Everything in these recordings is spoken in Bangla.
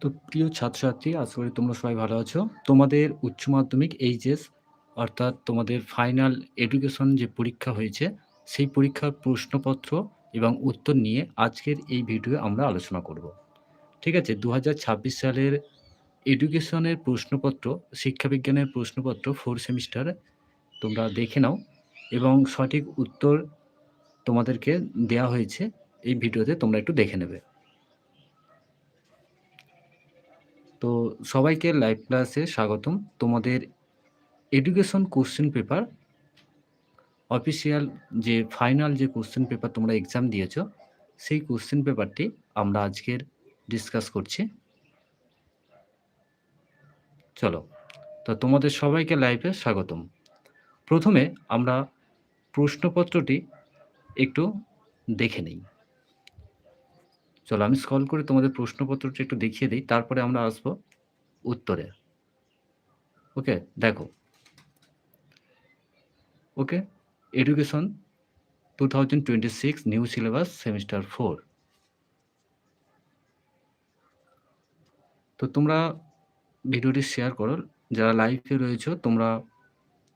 তো প্রিয় ছাত্রছাত্রী আশা করি তোমরা সবাই ভালো আছো। তোমাদের উচ্চ মাধ্যমিক এইচএস অর্থাৎ তোমাদের ফাইনাল এডুকেশন যে পরীক্ষা হয়েছে, সেই পরীক্ষার প্রশ্নপত্র এবং উত্তর নিয়ে আজকের এই ভিডিওয়ে আমরা আলোচনা করব। ঠিক আছে? ২০২৬ সালের এডুকেশনের প্রশ্নপত্র, শিক্ষাবিজ্ঞানের প্রশ্নপত্র ফোর সেমিস্টার তোমরা দেখে নাও এবং সঠিক উত্তর তোমাদেরকে দেয়া হয়েছে। এই ভিডিওতে তোমরা একটু দেখে নেবে। তো সবাইকে লাইভ ক্লাসে স্বাগতম। তোমাদের এডুকেশন কোশ্চেন পেপার অফিসিয়াল যে ফাইনাল যে কোশ্চেন পেপার তোমরা এক্সাম দিয়েছ, সেই কোশ্চেন পেপারটি আমরা আজকের ডিসকাস করছি। চলো। তো তোমাদের সবাইকে লাইভে স্বাগতম। প্রথমে আমরা প্রশ্নপত্রটি একটু দেখে নেই। চলো, আমি স্ক্রল করে তোমাদের প্রশ্নপত্রটি একটু দেখিয়ে দিই, তারপরে আমরা আসব উত্তরে। ওকে? দেখো। Okay? Education 2026 new syllabus semester four তো তোমরা ভিডিওটি শেয়ার করো। যারা লাইভে রয়েছো, তোমরা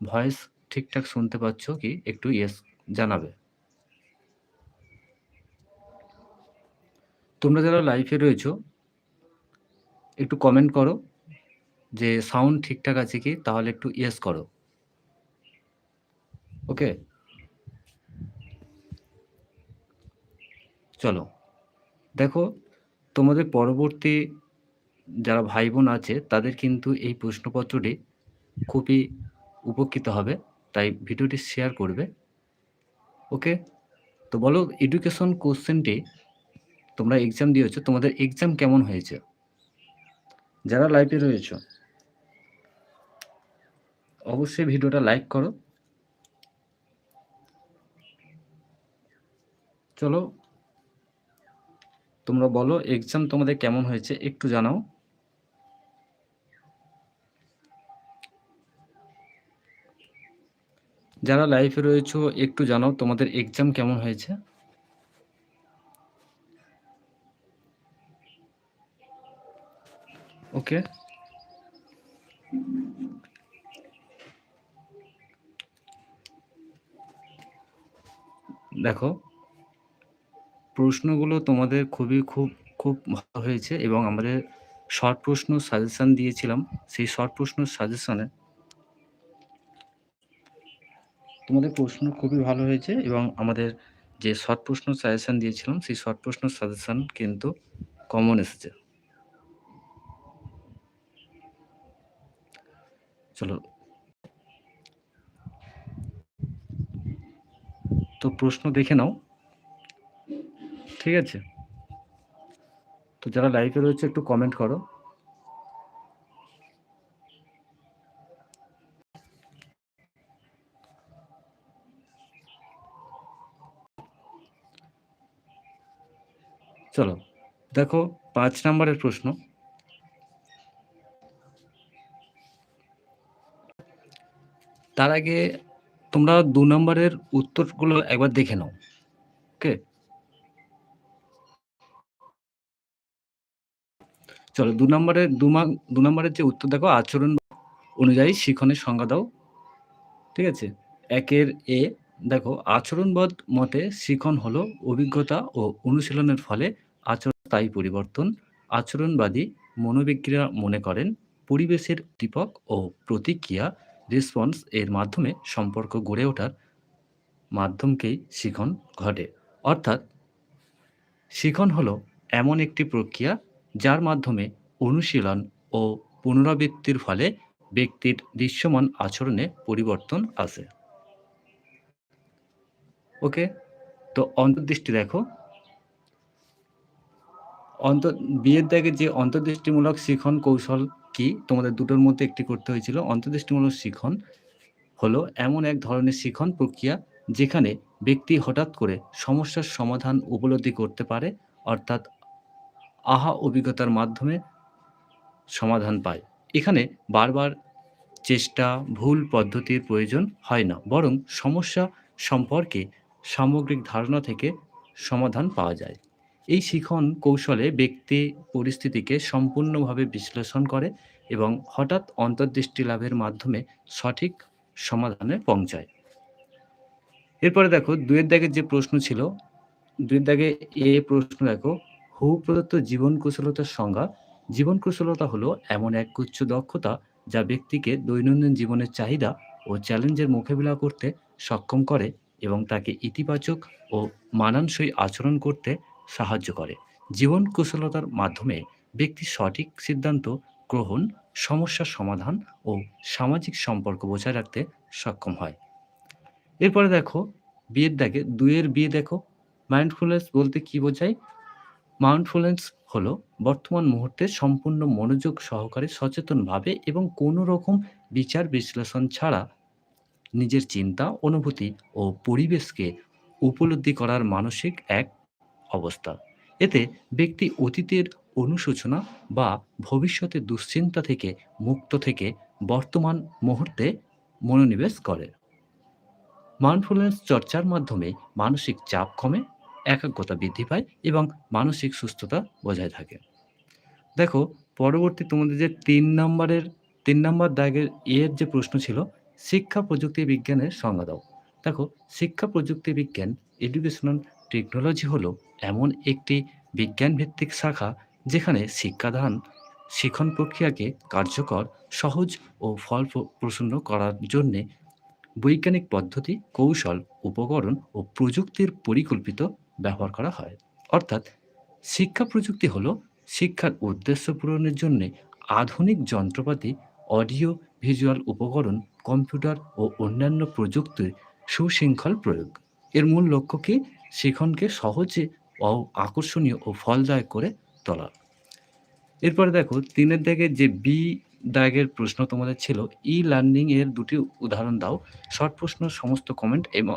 ভয়েস ঠিকঠাক শুনতে পাচ্ছ কি? একটু ইয়েস জানাবে। তোমরা যারা লাইভে রয়েছো, একটু কমেন্ট করো যে সাউন্ড ঠিকঠাক আছে কি? তাহলে একটু ইয়েস করো। ওকে? চলো। দেখো, তোমাদের পরবর্তী যারা ভাই-বোন আছে, তাদের কিন্তু এই প্রশ্নপত্রটি খুবই উপকৃত হবে। তাই ভিডিওটি শেয়ার করবে। ওকে? তো বলো এডুকেশন কোয়েশ্চেনটি তোমরা এক্সাম দিয়েছ, তোমাদের এক্সাম কেমন হয়েছে? যারা লাইভে রয়েছো, অবশ্যই ভিডিওটা লাইক করো। চলো। তোমরা বলো এক্সাম তোমাদের কেমন হয়েছে, একটু জানাও। যারা লাইফে রয়েছো, একটু জানাও তোমাদের এক্সাম কেমন হয়েছে? ওকে? দেখো প্রশ্নগুলো তোমাদের খুবই খুব, খুব ভালো হয়েছে এবং আমাদের শর্ট প্রশ্ন সাজেশন দিয়েছিলাম। সেই শর্ট প্রশ্ন সাজেশনে তোমাদের প্রশ্ন খুবই ভালো হয়েছে এবং আমাদের যে শর্ট প্রশ্ন সাজেশন দিয়েছিলাম, সেই শর্ট প্রশ্ন সাজেশন কিন্তু কমন এসেছে। চলো। তো প্রশ্ন দেখে নাও। ঠিক আছে? তো যারা লাইভে রয়েছে, একটু কমেন্ট করো। চলো। দেখো ৫ নাম্বারের প্রশ্ন। তার আগে তোমরা দু নম্বরের উত্তরগুলো একবার দেখে নাও। ওকে? চলো দু নম্বরের ২ মা ২ নম্বরের যে উত্তর দেখো, আচরণ অনুযায়ী শিখনের সংজ্ঞা দাও। ঠিক আছে? একের এ, দেখো, আচরণবোধ মতে শিখন হলো অভিজ্ঞতা ও অনুশীলনের ফলে আচরণ তাই পরিবর্তন। আচরণবাদী মনোবিজ্ঞরা মনে করেন, পরিবেশের উদ্দীপক ও প্রতিক্রিয়া রেসপন্স এর মাধ্যমে সম্পর্ক গড়ে ওঠার মাধ্যমকেই শিখন ঘটে। অর্থাৎ শিখন হলো এমন একটি প্রক্রিয়া যার মাধ্যমে অনুশীলন ও পুনরাবৃত্তির ফলে ব্যক্তির দৃশ্যমান আচরণে পরিবর্তন আসে। ওকে? তো অন্তর্দৃষ্টি দেখো। অন্ত বিয়ের দাগে যে অন্তর্দৃষ্টিমূলক শিখন কৌশল কি? তোমাদের দুটোর মধ্যে একটি করতে হয়েছিল। অন্তর্দৃষ্টিমূলক শিখন হলো এমন এক ধরনের শিখন প্রক্রিয়া যেখানে ব্যক্তি হঠাৎ করে সমস্যার সমাধান উপলব্ধি করতে পারে অর্থাৎ আহা অভিজ্ঞতার মাধ্যমে সমাধান পায়। এখানে বারবার চেষ্টা, ভুল পদ্ধতির প্রয়োজন হয় না। বরং সমস্যা সম্পর্কে সামগ্রিক ধারণা থেকে সমাধান পাওয়া যায়। এই শিখন কৌশলে ব্যক্তি পরিস্থিতিকে সম্পূর্ণভাবে বিশ্লেষণ করে এবং হঠাৎ অন্তর্দৃষ্টি লাভের মাধ্যমে সঠিক সমাধানে পৌঁছায়। এরপরে দেখো, দুয়ের দাগের যে প্রশ্ন ছিল, দুয়ের দাগে এ প্রশ্ন দেখো, হু প্রদত্ত জীবন কুশলতার সংজ্ঞা। জীবন কুশলতা হলো এমন এক উচ্চ দক্ষতা যা ব্যক্তিকে দৈনন্দিন জীবনের চাহিদা ও চ্যালেঞ্জের মোকাবিলা করতে সক্ষম করে এবং তাকে ইতিবাচক ও মানানসই আচরণ করতে সাহায্য করে। জীবন কুশলতার মাধ্যমে ব্যক্তি সঠিক সিদ্ধান্ত গ্রহণ সমস্যার সমাধান ও সামাজিক সম্পর্ক বজায় রাখতে সক্ষম হয়। এরপরে দেখো, বিয়ের দাগে দুইয়ের বিয়ে দেখো। মাইন্ডফুলনেস বলতে কি বোঝায়? মাইন্ডফুলনেস হলো বর্তমান মুহূর্তে সম্পূর্ণ মনোযোগ সহকারে সচেতনভাবে এবং কোনো রকম বিচার বিশ্লেষণ ছাড়া নিজের চিন্তা, অনুভূতি ও পরিবেশকে উপলব্ধি করার মানসিক এক অবস্থা। এতে ব্যক্তি অতীতের অনুশোচনা বা ভবিষ্যতে দুশ্চিন্তা থেকে মুক্ত থেকে বর্তমান মুহূর্তে মনোনিবেশ করে। মাইন্ডফুলনেস চর্চার মাধ্যমে মানসিক চাপ কমে, একাগ্রতা বৃদ্ধি পায় এবং মানসিক সুস্থতা বজায় থাকে। দেখো, পরবর্তী তোমাদের যে তিন নম্বরের, তিন নম্বর দাগের এর যে প্রশ্ন ছিল, শিক্ষা প্রযুক্তি বিজ্ঞানের সংজ্ঞা দাও। দেখো, শিক্ষা প্রযুক্তি বিজ্ঞান এডুকেশনাল টেকনোলজি হলো এমন একটি বিজ্ঞান ভিত্তিক শাখা যেখানে শিক্ষাদান শিখন প্রক্রিয়াকে কার্যকর, সহজ ও ফল প্রসন্ন করার জন্যে বৈজ্ঞানিক পদ্ধতি, কৌশল, উপকরণ ও প্রযুক্তির পরিকল্পিত ব্যবহার করা হয়। অর্থাৎ শিক্ষা প্রযুক্তি হলো শিক্ষার উদ্দেশ্য পূরণের জন্য আধুনিক যন্ত্রপাতি, অডিও, ভিজুয়াল উপকরণ, কম্পিউটার ও অন্যান্য প্রযুক্তির সুশৃঙ্খল প্রয়োগ। এর মূল লক্ষ্য কি? শিখনকে সহজে আকর্ষণীয় ও ফলদায়ক করে তোলা। এরপরে দেখো, তিনের দাগে যে বি দাগের প্রশ্ন তোমাদের ছিল ই লার্নিং এর দুটি উদাহরণ দাও। শর্ট প্রশ্ন, সমস্ত কমেন্ট এবং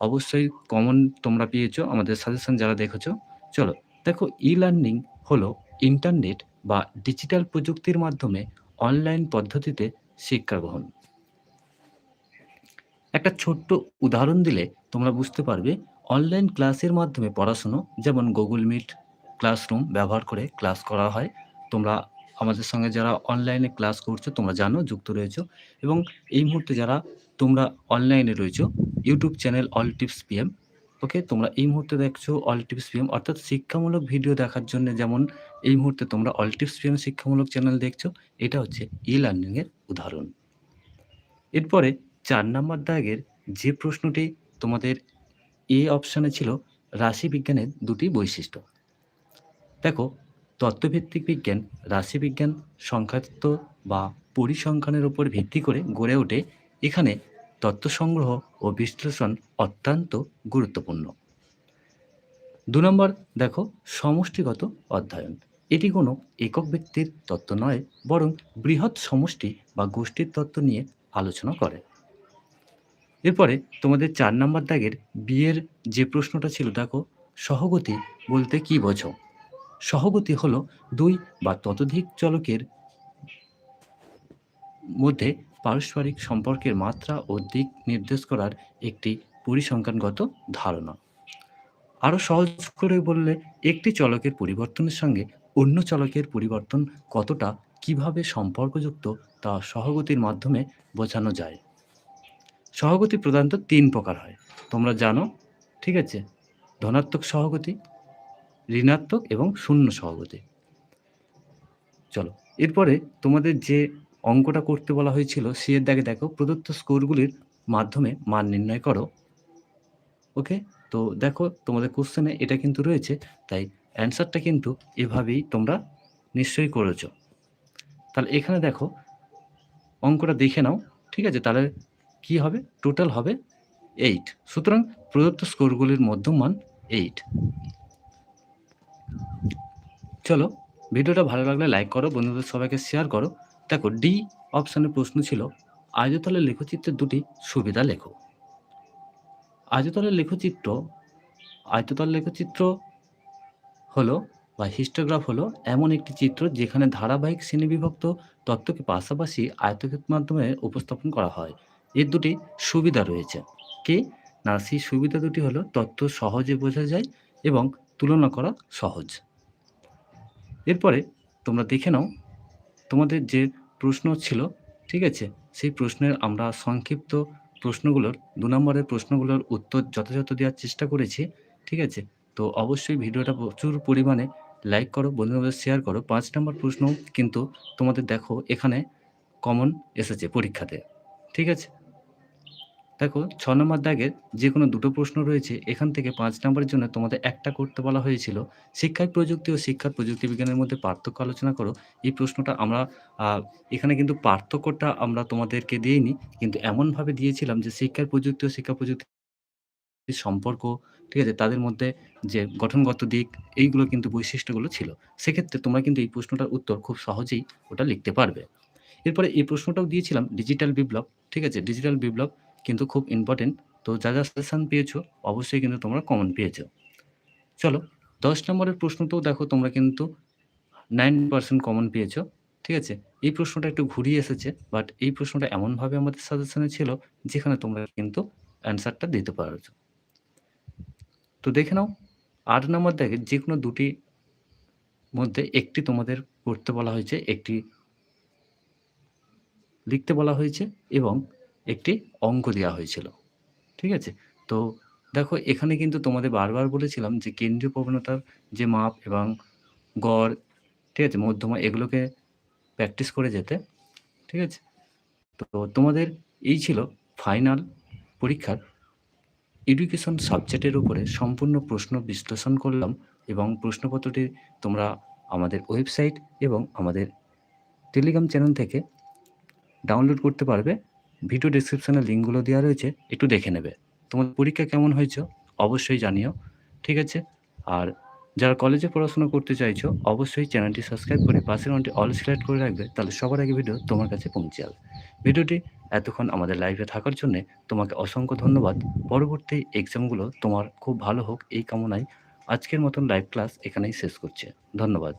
অবশ্যই কমন তোমরা পেয়েছ, আমাদের সাজেশন যারা দেখেছ। চলো, দেখো ই লার্নিং হলো ইন্টারনেট বা ডিজিটাল প্রযুক্তির মাধ্যমে অনলাইন পদ্ধতিতে শিক্ষা গ্রহণ। একটা ছোট্ট উদাহরণ দিলে তোমরা বুঝতে পারবে অনলাইন ক্লাসের মাধ্যমে পড়াশুনো, যেমন গুগল মিট ক্লাসরুম ব্যবহার করে ক্লাস করা হয়। তোমরা আমাদের সঙ্গে যারা অনলাইনে ক্লাস করছ, তোমরা জানো, যুক্ত রয়েছো এবং এই মুহূর্তে যারা তোমরা অনলাইনে রয়েছো YouTube channel all tips PM okay তোমরা এই মুহূর্তে দেখছ অল টিপস পিএম অর্থাৎ শিক্ষামূলক ভিডিও দেখার জন্য যেমন এই মুহূর্তে তোমরা অল টিপস পিএম শিক্ষামূলক চ্যানেল দেখছ, এটা হচ্ছে ই লার্নিংয়ের উদাহরণ। এরপরে চার নাম্বার দাগের যে প্রশ্নটি তোমাদের এ অপশানে ছিল রাশিবিজ্ঞানের দুটি বৈশিষ্ট্য। দেখো, তত্ত্বভিত্তিক বিজ্ঞান, রাশিবিজ্ঞান সংখ্যাতত্ত্ব বা পরিসংখ্যানের উপর ভিত্তি করে গড়ে ওঠে। এখানে তথ্য সংগ্রহ ও বিশ্লেষণ অত্যন্ত গুরুত্বপূর্ণ। দু নম্বর, দেখো, সমষ্টিগত অধ্যয়ন। এটি কোনো একক ব্যক্তির তত্ত্ব নয়, বরং বৃহৎ সমষ্টি বা গোষ্ঠীর তত্ত্ব নিয়ে আলোচনা করে। এরপরে তোমাদের চার নম্বর দাগের বিয়ের যে প্রশ্নটা ছিল, দেখো, সহগতি বলতে কি বোঝো? সহগতি হলো দুই বা ততোধিক চলকের মধ্যে পারস্পরিক সম্পর্কের মাত্রা ও দিক নির্দেশ করার একটি পরিসংখ্যানগত ধারণা। আরও সহজ করে বললে, একটি চলকের পরিবর্তনের সঙ্গে অন্য চলকের পরিবর্তন কতটা, কীভাবে সম্পর্কযুক্ত তা সহগতির মাধ্যমে বোঝানো যায়। সহগতি প্রধানত তিন প্রকার হয়। তোমরা জানো, ঠিক আছে? ধনাত্মক সহগতি, ঋণাত্মক এবং শূন্য সহগতি। চলো, এরপরে তোমাদের যে অঙ্কটা করতে বলা হয়েছিল এর দাগে দেখো, প্রদত্ত স্কোরগুলির মাধ্যমে মান নির্ণয় করো। ওকে? তো দেখো, তোমাদের কোশ্চেনে এটা কিন্তু রয়েছে, তাই অ্যান্সারটা কিন্তু এভাবেই তোমরা নিশ্চয়ই করেছ। তাহলে এখানে দেখো, অঙ্কটা দেখে নাও, ঠিক আছে? তাহলে কি হবে? টোটাল হবে এইট সুতরাং প্রদত্ত স্কোরগুলির মধ্যম মান এইট চলো, ভিডিওটা ভালো লাগলে লাইক করো, বন্ধুদের সবাইকে শেয়ার করো। দেখো ডি অপশানের প্রশ্ন ছিল আয়তলের লেখচিত্রের দুটি সুবিধা লেখো। আয়তলের লেখচিত্র, আয়ততল লেখচিত্র হলো বা হিস্টোগ্রাফ হলো এমন একটি চিত্র যেখানে ধারাবাহিক শ্রেণীবিভক্ত তত্ত্বকে পাশাপাশি আয়তক্ষের মাধ্যমে উপস্থাপন করা হয়। এর দুটি সুবিধা রয়েছে। কি? না সেই সুবিধা দুটি হলো তত্ত্ব সহজে বোঝা যায় এবং তুলনা করা সহজ। এরপরে তোমরা দেখে নাও, তোমাদের যে প্রশ্ন ছিল, ঠিক আছে? সেই প্রশ্নের আমরা সংক্ষিপ্ত প্রশ্নগুলোর, দু নম্বরের প্রশ্নগুলোর উত্তর যথাযথ দেওয়ার চেষ্টা করেছি, ঠিক আছে? তো অবশ্যই ভিডিওটা প্রচুর পরিমাণে লাইক করো, বন্ধুদের শেয়ার করো। পাঁচ নম্বর প্রশ্ন কিন্তু তোমাদের দেখো, এখানে কমন এসেছে পরীক্ষাতে, ঠিক আছে? দেখো, ছ নম্বর দাগের যে কোনো দুটো প্রশ্ন রয়েছে, এখান থেকে পাঁচ নম্বরের জন্য তোমাদের একটা করতে বলা হয়েছিল। শিক্ষায় প্রযুক্তি ও শিক্ষার প্রযুক্তি বিজ্ঞানের মধ্যে পার্থক্য আলোচনা করো। এই প্রশ্নটা আমরা এখানে কিন্তু পার্থক্যটা আমরা তোমাদেরকে দিইনি, কিন্তু এমনভাবে দিয়েছিলাম যে শিক্ষার প্রযুক্তি ও শিক্ষা প্রযুক্তি সম্পর্ক, ঠিক আছে, তাদের মধ্যে যে গঠনগত দিক, এইগুলো কিন্তু বৈশিষ্ট্যগুলো ছিল। সেক্ষেত্রে তোমরা কিন্তু এই প্রশ্নটার উত্তর খুব সহজেই ওটা লিখতে পারবে। এরপরে এই প্রশ্নটাও দিয়েছিলাম ডিজিটাল বিপ্লব, ঠিক আছে, ডিজিটাল বিপ্লব কিন্তু খুব ইম্পর্টেন্ট তো যা যা সাজেশান পেয়েছ, অবশ্যই কিন্তু তোমরা কমন পেয়েছ। চলো, দশ নম্বরের প্রশ্নটাও দেখো তোমরা কিন্তু নাইন পার্সেন্ট কমন পেয়েছ, ঠিক আছে? এই প্রশ্নটা একটু ঘুরিয়ে এসেছে বাট এই প্রশ্নটা এমনভাবে আমাদের সাজেশনে ছিল যেখানে তোমরা কিন্তু অ্যান্সারটা দিতে পারছ। তো দেখে নাও, আট নম্বর দেখে যে কোনো দুটি মধ্যে একটি তোমাদের পড়তে বলা হয়েছে, একটি লিখতে বলা হয়েছে, এবং একটি অঙ্ক দেওয়া হয়েছিল। ঠিক আছে? তো দেখো, এখানে কিন্তু তোমাদের বারবার বলেছিলাম যে কেন্দ্রীয় প্রবণতার যে মাপ এবং গড়, ঠিক আছে, মধ্যমা, এগুলোকে প্র্যাকটিস করে যেতে। ঠিক আছে? তো তোমাদের এই ছিল ফাইনাল পরীক্ষার এডুকেশন সাবজেক্টের উপরে সম্পূর্ণ প্রশ্ন বিশ্লেষণ করলাম এবং প্রশ্নপত্রটি তোমরা আমাদের ওয়েবসাইট এবং আমাদের টেলিগ্রাম চ্যানেল থেকে ডাউনলোড করতে পারবে। ভিডিও ডিসক্রিপশানে লিঙ্কগুলো দেওয়া রয়েছে, একটু দেখে নেবে। তোমার পরীক্ষা কেমন হয়েছে অবশ্যই জানিও, ঠিক আছে? আর যারা কলেজে পড়াশোনা করতে চাইছো, অবশ্যই চ্যানেলটি সাবস্ক্রাইব করে পাশের ঘন্টি অল সিলেক্ট করে রাখবে, তাহলে সবার আগে ভিডিও তোমার কাছে পৌঁছে যাবে। ভিডিওটি এতক্ষণ আমাদের লাইভে থাকার জন্য তোমাকে অসংখ্য ধন্যবাদ। পরবর্তী এক্সামগুলো তোমার খুব ভালো হোক এই কামনায় আজকের মতন লাইভ ক্লাস এখানেই শেষ করছে। ধন্যবাদ।